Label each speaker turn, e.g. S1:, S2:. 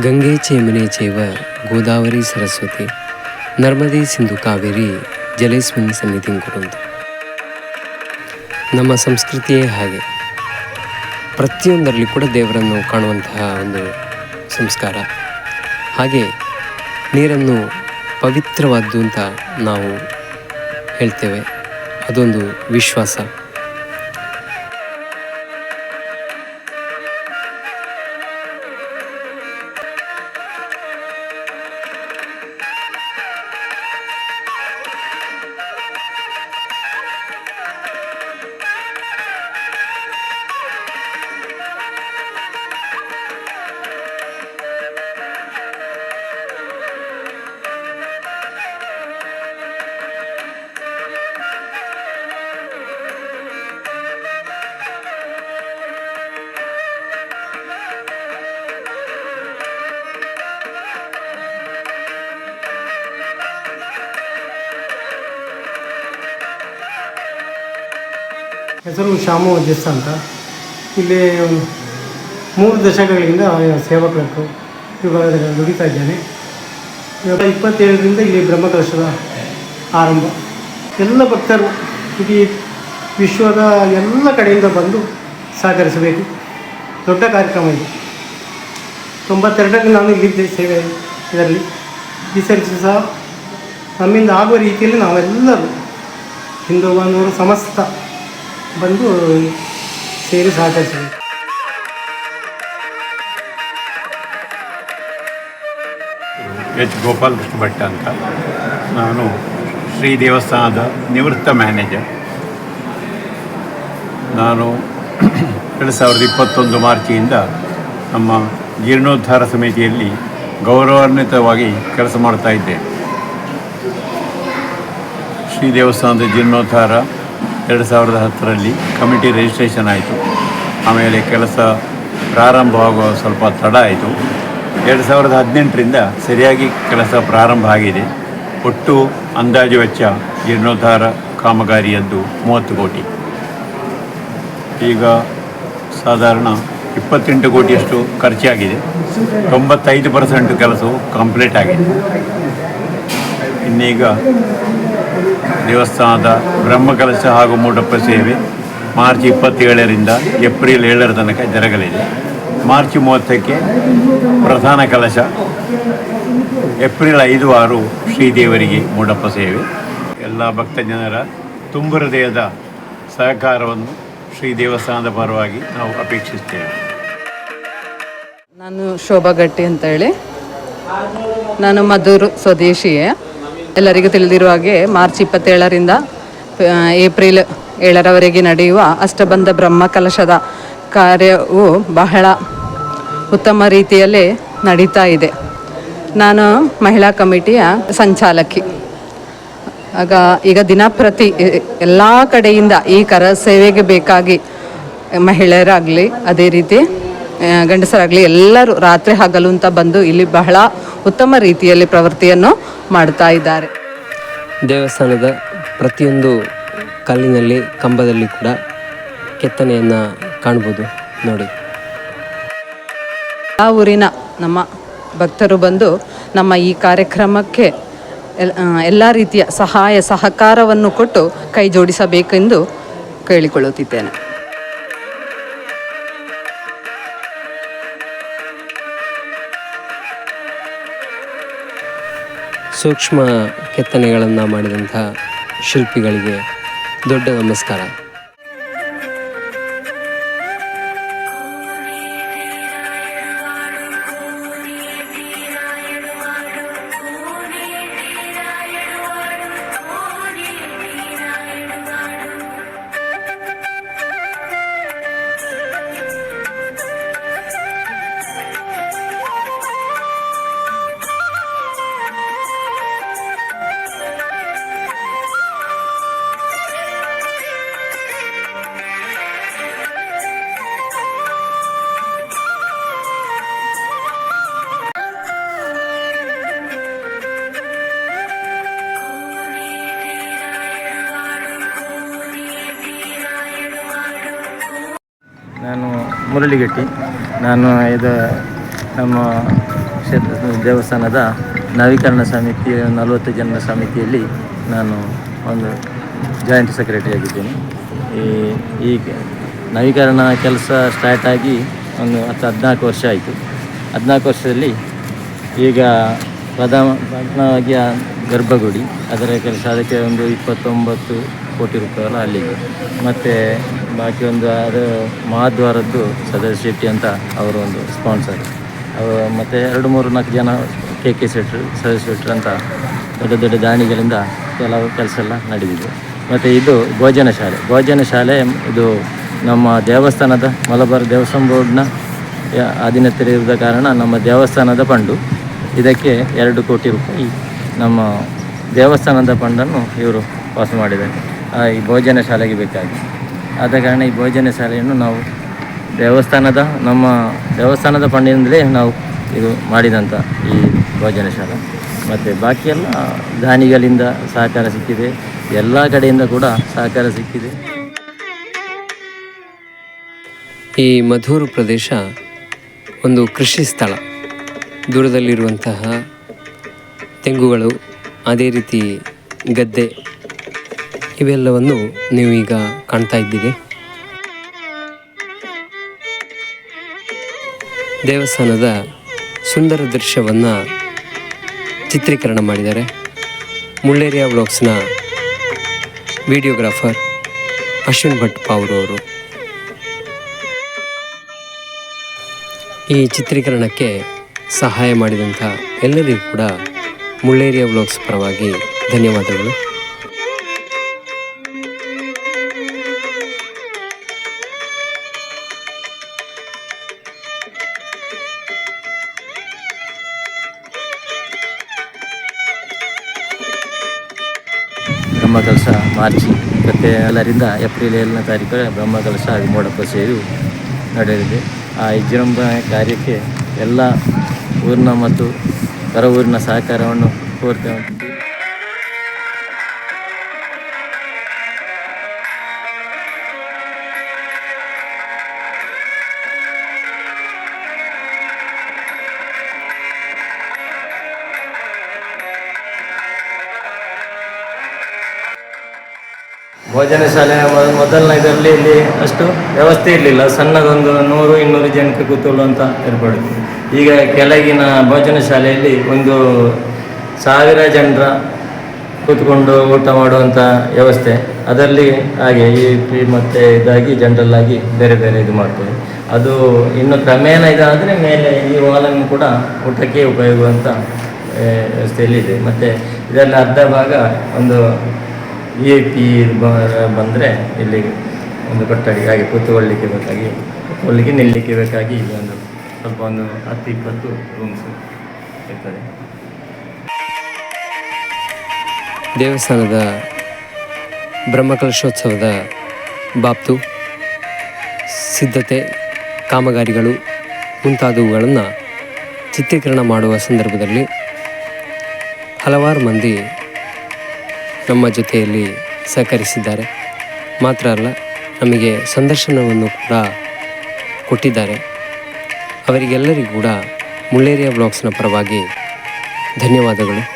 S1: ಗಂಗೆ ಚೇಮನೆ ಚೇವ, ಗೋದಾವರಿ ಸರಸ್ವತಿ, ನರ್ಮದಿ ಸಿಂಧು ಕಾವೇರಿ ಜಲೇಸ್ಮಿನ್ ಸನ್ನಿಧಿ ಕೊಡುವಂತ ನಮ್ಮ ಸಂಸ್ಕೃತಿಯೇ ಹಾಗೆ. ಪ್ರತಿಯೊಂದರಲ್ಲಿ ಕೂಡ ದೇವರನ್ನು ಕಾಣುವಂತಹ ಒಂದು ಸಂಸ್ಕಾರ. ಹಾಗೆ ನೀರನ್ನು ಪವಿತ್ರವಾದ್ದು ಅಂತ ನಾವು ಹೇಳ್ತೇವೆ. ಅದೊಂದು ವಿಶ್ವಾಸ.
S2: ಹೆಸರು ಶಾಮು ಜಸ್ ಅಂತ. ಇಲ್ಲಿ ಮೂರು ದಶಕಗಳಿಂದ ಸೇವಕರು ವಿಭಾಗದಲ್ಲಿ ದುಡಿತಾ ಇದ್ದೇನೆ. ಇವಾಗ ಇಪ್ಪತ್ತೇಳರಿಂದ ಇಲ್ಲಿ ಬ್ರಹ್ಮಕಲಶದ ಆರಂಭ. ಎಲ್ಲ ಭಕ್ತರು ಇಡೀ ವಿಶ್ವದ ಎಲ್ಲ ಕಡೆಯಿಂದ ಬಂದು ಸಹಕರಿಸಬೇಕು. ದೊಡ್ಡ ಕಾರ್ಯಕ್ರಮ ಇದು. ತೊಂಬತ್ತೆರಡರಲ್ಲಿ ನಾನು ಇಲ್ಲಿದ್ದೆ ಸೇವೆ ಇದರಲ್ಲಿ. ಈ ಸರಿ ಸಹ ನಮ್ಮಿಂದ ಆಗುವ ರೀತಿಯಲ್ಲಿ ನಾವೆಲ್ಲರೂ ಹಿಂದೂ ಬಾಂಧವರು ಸಮಸ್ತ ಬಂದು ಸೇರಿ ಸಹಕರಿಸಿದೆ.
S3: ಎಚ್. ಗೋಪಾಲ್ ಕೃಷ್ಣ ಭಟ್ ಅಂತ. ನಾನು ಶ್ರೀ ದೇವಸ್ಥಾನದ ನಿವೃತ್ತ ಮ್ಯಾನೇಜರ್. ನಾನು ಎರಡು ಸಾವಿರದ ಇಪ್ಪತ್ತೊಂದು ಮಾರ್ಚಿಯಿಂದ ನಮ್ಮ ಜೀರ್ಣೋದ್ಧಾರ ಸಮಿತಿಯಲ್ಲಿ ಗೌರವಾನ್ವಿತವಾಗಿ ಕೆಲಸ ಮಾಡ್ತಾ ಇದ್ದೇನೆ. ಶ್ರೀ ದೇವಸ್ಥಾನದ ಜೀರ್ಣೋದ್ಧಾರ ಎರಡು ಸಾವಿರದ ಹತ್ತರಲ್ಲಿ ಕಮಿಟಿ ರಿಜಿಸ್ಟ್ರೇಷನ್ ಆಯಿತು. ಆಮೇಲೆ ಕೆಲಸ ಪ್ರಾರಂಭವಾಗುವ ಸ್ವಲ್ಪ ತಡ ಆಯಿತು. ಎರಡು ಸಾವಿರದ ಹದಿನೆಂಟರಿಂದ ಸರಿಯಾಗಿ ಕೆಲಸ ಪ್ರಾರಂಭ ಆಗಿದೆ. ಒಟ್ಟು ಅಂದಾಜು ವೆಚ್ಚ ಜೀರ್ಣೋದ್ಧಾರ ಕಾಮಗಾರಿಯದ್ದು ಮೂವತ್ತು ಕೋಟಿ. ಈಗ ಸಾಧಾರಣ ಇಪ್ಪತ್ತೆಂಟು ಕೋಟಿಯಷ್ಟು ಖರ್ಚಾಗಿದೆ. ತೊಂಬತ್ತೈದು ಪರ್ಸೆಂಟ್ ಕೆಲಸವು ಕಂಪ್ಲೀಟ್ ಆಗಿದೆ. ಇನ್ನೀಗ ದೇವಸ್ಥಾನದ ಬ್ರಹ್ಮಕಲಶ ಹಾಗೂ ಮೂಡಪ್ಪ ಸೇವೆ ಮಾರ್ಚ್ ಇಪ್ಪತ್ತೇಳರಿಂದ ಏಪ್ರಿಲ್ ಏಳರ ತನಕ ಜರಗಲಿದೆ. ಮಾರ್ಚ್ ಮೂವತ್ತಕ್ಕೆ ಪ್ರಧಾನ ಕಲಶ, ಏಪ್ರಿಲ್ ಐದು ಆರು ಶ್ರೀದೇವರಿಗೆ ಮೂಡಪ್ಪ ಸೇವೆ ಎಲ್ಲ ಭಕ್ತ ಜನರ ತುಂಬ ಹೃದಯದ ಸಹಕಾರವನ್ನು ಶ್ರೀ ದೇವಸ್ಥಾನದ ಪರವಾಗಿ ನಾವು ಅಪೇಕ್ಷಿಸ್ತೇವೆ
S4: ನಾನು ಶೋಭಾ ಗಟ್ಟಿ ಅಂತ ಹೇಳಿ ನಾನು ಮಧುರ್ ಸ್ವದೇಶಿಯೇ. ಎಲ್ಲರಿಗೂ ತಿಳಿದಿರುವ ಹಾಗೆ ಮಾರ್ಚ್ ಇಪ್ಪತ್ತೇಳರಿಂದ ಏಪ್ರಿಲ್ ಏಳರವರೆಗೆ ನಡೆಯುವ ಅಷ್ಟಬಂಧ ಬ್ರಹ್ಮ ಕಲಶದ ಕಾರ್ಯವು ಬಹಳ ಉತ್ತಮ ರೀತಿಯಲ್ಲಿ ನಡೀತಾ ಇದೆ. ನಾನು ಮಹಿಳಾ ಕಮಿಟಿಯ ಸಂಚಾಲಕಿ. ಆಗ ಈಗ ದಿನಪ್ರತಿ ಎಲ್ಲ ಕಡೆಯಿಂದ ಈ ಕರ ಸೇವೆಗೆ ಬೇಕಾಗಿ ಮಹಿಳೆಯರಾಗಲಿ, ಅದೇ ರೀತಿ ಗಂಡಸರಾಗಲಿ ಎಲ್ಲರೂ ರಾತ್ರಿ ಹಗಲು ಅಂತ ಬಂದು ಇಲ್ಲಿ ಬಹಳ ಉತ್ತಮ ರೀತಿಯಲ್ಲಿ ಪ್ರವೃತ್ತಿಯನ್ನು ಮಾಡ್ತಾ ಇದ್ದಾರೆ.
S1: ದೇವಸ್ಥಾನದ ಪ್ರತಿಯೊಂದು ಕಲ್ಲಿನಲ್ಲಿ ಕಂಬದಲ್ಲಿ ಕೂಡ ಕೆತ್ತನೆಯನ್ನು ಕಾಣ್ಬೋದು ನೋಡಿ.
S4: ಆ ಊರಿನ ನಮ್ಮ ಭಕ್ತರು ಬಂದು ನಮ್ಮ ಈ ಕಾರ್ಯಕ್ರಮಕ್ಕೆ ಎಲ್ಲ ರೀತಿಯ ಸಹಾಯ ಸಹಕಾರವನ್ನು ಕೊಟ್ಟು ಕೈ ಜೋಡಿಸಬೇಕೆಂದು ಕೇಳಿಕೊಳ್ಳುತ್ತಿದ್ದೇನೆ.
S1: ಸೂಕ್ಷ್ಮ ಕೆತ್ತನೆಗಳನ್ನು ಮಾಡಿದಂಥ ಶಿಲ್ಪಿಗಳಿಗೆ ದೊಡ್ಡ ನಮಸ್ಕಾರ.
S5: ನಾನು ಮುರಳಿಗಟ್ಟಿ. ನಾನು ಇದು ನಮ್ಮ ಕ್ಷೇತ್ರ ದೇವಸ್ಥಾನದ ನವೀಕರಣ ಸಮಿತಿಯ ನಲವತ್ತು ಜನರ ಸಮಿತಿಯಲ್ಲಿ ನಾನು ಒಂದು ಜಾಯಿಂಟ್ ಸೆಕ್ರೆಟರಿ ಆಗಿದ್ದೇನೆ. ಈ ಈಗ ನವೀಕರಣ ಕೆಲಸ ಸ್ಟಾರ್ಟ್ ಆಗಿ ಒಂದು ಹತ್ತು ಹದಿನಾಲ್ಕು ವರ್ಷ ಆಯಿತು. ಹದಿನಾಲ್ಕು ವರ್ಷದಲ್ಲಿ ಈಗ ಪ್ರಧಾನ ಪ್ರಧಾನವಾಗಿ ಗರ್ಭಗುಡಿ, ಅದರ ಕೆಲಸ, ಅದಕ್ಕೆ ಒಂದು ಇಪ್ಪತ್ತೊಂಬತ್ತು ಕೋಟಿ ರೂಪಾಯಿ ಅಲ್ಲಿಗೆ ಮತ್ತು ಬಾಕಿ ಒಂದು ಅದು ಮಹಾದ್ವಾರದ್ದು ಸದಸ್ಯ ಶೆಟ್ಟಿ ಅಂತ ಅವರು ಒಂದು ಸ್ಪಾನ್ಸರ್ ಮತ್ತು ಎರಡು ಮೂರು ನಾಲ್ಕು ಜನ ಕೆ ಕೆ ಶೆಟ್ರು ಸದರ್ ಶೆಟ್ರು ಅಂತ ದೊಡ್ಡ ದೊಡ್ಡ ದಾನಿಗಳಿಂದ ಕೆಲವು ಕೆಲಸ ಎಲ್ಲ ನಡೆದಿದೆ. ಮತ್ತು ಇದು ಭೋಜನ ಶಾಲೆ. ಭೋಜನ ಶಾಲೆ ಇದು ನಮ್ಮ ದೇವಸ್ಥಾನದ ಮಲಬಾರ್ ದೇವಸ್ಥಾನ ಬೋರ್ಡ್ನ ಅಧೀನತೆ ಇರುವ ಕಾರಣ ನಮ್ಮ ದೇವಸ್ಥಾನದ ಫಂಡು ಇದಕ್ಕೆ ಎರಡು ಕೋಟಿ ರೂಪಾಯಿ ನಮ್ಮ ದೇವಸ್ಥಾನದ ಫಂಡನ್ನು ಇವರು ವಾಸ ಮಾಡಿದ್ದಾರೆ. ಈ ಭೋಜನ ಶಾಲೆಗೆ ಬೇಕಾಗಿ. ಆದ ಕಾರಣ ಈ ಭೋಜನ ಶಾಲೆಯನ್ನು ನಾವು ದೇವಸ್ಥಾನದ, ನಮ್ಮ ದೇವಸ್ಥಾನದ ಫಂಡಿನಿಂದಲೇ ನಾವು ಇದು ಮಾಡಿದಂಥ ಈ ಭೋಜನ ಶಾಲೆ. ಮತ್ತು ಬಾಕಿಯೆಲ್ಲ ದಾನಿಗಳಿಂದ ಸಹಕಾರ ಸಿಕ್ಕಿದೆ. ಎಲ್ಲ ಕಡೆಯಿಂದ ಕೂಡ ಸಹಕಾರ ಸಿಕ್ಕಿದೆ.
S1: ಈ ಮಧೂರು ಪ್ರದೇಶ ಒಂದು ಕೃಷಿ ಸ್ಥಳ. ದೂರದಲ್ಲಿರುವಂತಹ ತೆಂಗುಗಳು, ಅದೇ ರೀತಿ ಗದ್ದೆ ಇವೆಲ್ಲವನ್ನು ನೀವು ಈಗ ಕಾಣ್ತಾ ಇದ್ದೀರಿ. ದೇವಸ್ಥಾನದ ಸುಂದರ ದೃಶ್ಯವನ್ನು ಚಿತ್ರೀಕರಣ ಮಾಡಿದ್ದಾರೆ. ಮುಳ್ಳೇರಿಯಾ ಬ್ಲಾಗ್ಸ್ನ ವಿಡಿಯೋಗ್ರಾಫರ್ ಅಶ್ವಿನ್ ಭಟ್ ಪಾವ್ರವರು ಈ ಚಿತ್ರೀಕರಣಕ್ಕೆ ಸಹಾಯ ಮಾಡಿದಂಥ ಎಲ್ಲರಿಗೂ ಕೂಡ ಮುಳ್ಳೇರಿಯಾ ಬ್ಲಾಗ್ಸ್ ಪರವಾಗಿ ಧನ್ಯವಾದಗಳು.
S5: ಬ್ರಹ್ಮಕಲಶ ಮಾರ್ಚ್ ಇಪ್ಪತ್ತೇಳರಿಂದ ಏಪ್ರಿಲ್ ಏಳನೇ ತಾರೀಕು ಬ್ರಹ್ಮಕಲಶ ಹಾಗೂ ಮೋಡಪ್ಪ ಸೇರಿ ನಡೆಯಲಿದೆ. ಆ ವಿಜೃಂಭಣೆ ಕಾರ್ಯಕ್ಕೆ ಎಲ್ಲ ಊರಿನ ಮತ್ತು ಹೊರ ಊರಿನ ಸಹಕಾರವನ್ನು ಕೋರ್ತೇವೆ ಭೋಜನ ಶಾಲೆ ಮೊದಲನೇದರಲ್ಲಿ ಇಲ್ಲಿ ಅಷ್ಟು ವ್ಯವಸ್ಥೆ ಇರಲಿಲ್ಲ. ಸಣ್ಣದೊಂದು ನೂರು, ಇನ್ನೂರು ಜನಕ್ಕೆ ಕೂತ್ಕೊಳ್ಳುವಂತ ಏರ್ಪಡಿತು ಈಗ ಕೆಳಗಿನ ಭೋಜನ ಶಾಲೆಯಲ್ಲಿ ಒಂದು ಸಾವಿರ ಜನರ ಕೂತ್ಕೊಂಡು ಊಟ ಮಾಡುವಂಥ ವ್ಯವಸ್ಥೆ ಅದರಲ್ಲಿ ಹಾಗೆ ಈ ಪಿ ಮತ್ತು ಇದಾಗಿ ಜನರಲ್ ಆಗಿ ಬೇರೆ ಬೇರೆ ಇದು ಮಾಡ್ತೇವೆ. ಅದು ಇನ್ನು ಕ್ರಮೇಣ ಇದಾದರೆ ಮೇಲೆ ಈ ಹಾಲನ್ನು ಕೂಡ ಊಟಕ್ಕೆ ಉಪಯೋಗ ಅಂತ ವ್ಯವಸ್ಥೆಯಲ್ಲಿದೆ ಮತ್ತು ಇದರಲ್ಲಿ ಅರ್ಧ ಭಾಗ ಒಂದು ವಿ ಐ ಪಿ ಬಂದರೆ ಇಲ್ಲಿ ಒಂದು ಕಟ್ಟಾಗಿ ಹಾಗೆ ಕೂತ್ಕೊಳ್ಳಿಕ್ಕೆ ಬೇಕಾಗಿ, ಕೂತ್ಕೊಳ್ಳಿಕ್ಕೆ ನಿಲ್ಲಲಿಕ್ಕೆ ಬೇಕಾಗಿ ಒಂದು ಸ್ವಲ್ಪ ಒಂದು ಹತ್ತು ಇಪ್ಪತ್ತು ರೂಮ್ಸ್ ಇರ್ತದೆ.
S1: ದೇವಸ್ಥಾನದ ಬ್ರಹ್ಮಕಲಶೋತ್ಸವದ ಬಾಪ್ತು ಸಿದ್ಧತೆ, ಕಾಮಗಾರಿಗಳು ಮುಂತಾದವುಗಳನ್ನು ಚಿತ್ರೀಕರಣ ಮಾಡುವ ಸಂದರ್ಭದಲ್ಲಿ ಹಲವಾರು ಮಂದಿ ನಮ್ಮ ಜೊತೆಯಲ್ಲಿ ಸಹಕರಿಸಿದ್ದಾರೆ. ಮಾತ್ರ ಅಲ್ಲ, ನಮಗೆ ಸಂದರ್ಶನವನ್ನು ಕೂಡ ಕೊಟ್ಟಿದ್ದಾರೆ. ಅವರಿಗೆಲ್ಲರಿಗೂ ಕೂಡ ಮುಳ್ಳೇರಿಯಾ ಬ್ಲಾಗ್ಸ್ನ ಪರವಾಗಿ ಧನ್ಯವಾದಗಳು.